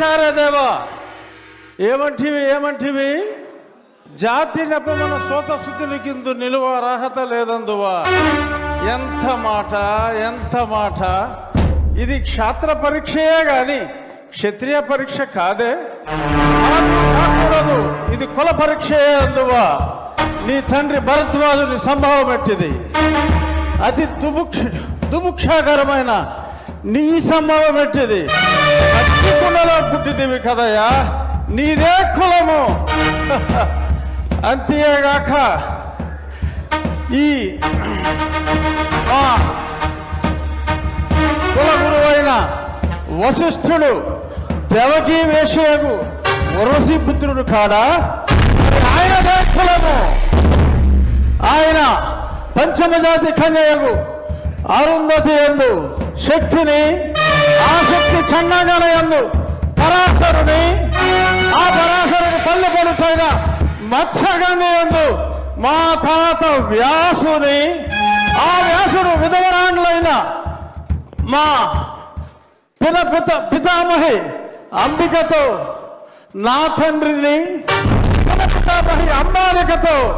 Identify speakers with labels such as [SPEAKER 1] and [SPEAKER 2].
[SPEAKER 1] ఆనాడు దేవ ఏమంటివి ఏమంటివి? జాతి నెపమన సోత శుద్ధుని కింద నిలువ అర్హత లేదందువా? ఎంత మాట ఎంత మాట? ఇది క్షాత్ర పరీక్షయే గాని క్షత్రియ పరీక్ష కాదే. కాకూడదు ఇది కుల పరీక్షయే అందువా? నీ తండ్రి భరద్వాజుని సంభవం ఎట్టిది? అతి దుముక్ష దుముక్షాకరమైన నీ సంభవం ఎట్టిది? కుండలో కదయ్యా? నీదే కులము. అంతేగాక ఈ ఆ కుల గురువైన వశిష్ఠుడు దేవకీ వేషయకు వరసి పుత్రుడు కాడా? ఆయనదే కులము. ఆయన పంచమజాతి కన్యకు అరుంధతి ఎందు శక్తిని ఆసక్తి శక్తి చన్నగల ఎందు పరాశరుని ఆ పరాశరుని పళ్ళు పడుచైన మత్స్యగంగి ఎందు మా తాత వ్యాసుని ఆ వ్యాసుడు విధవరాండ్లైన మా పిత పిత పితామహి అంబికతో నా తండ్రిని పిత పితామహి అంబాలికతో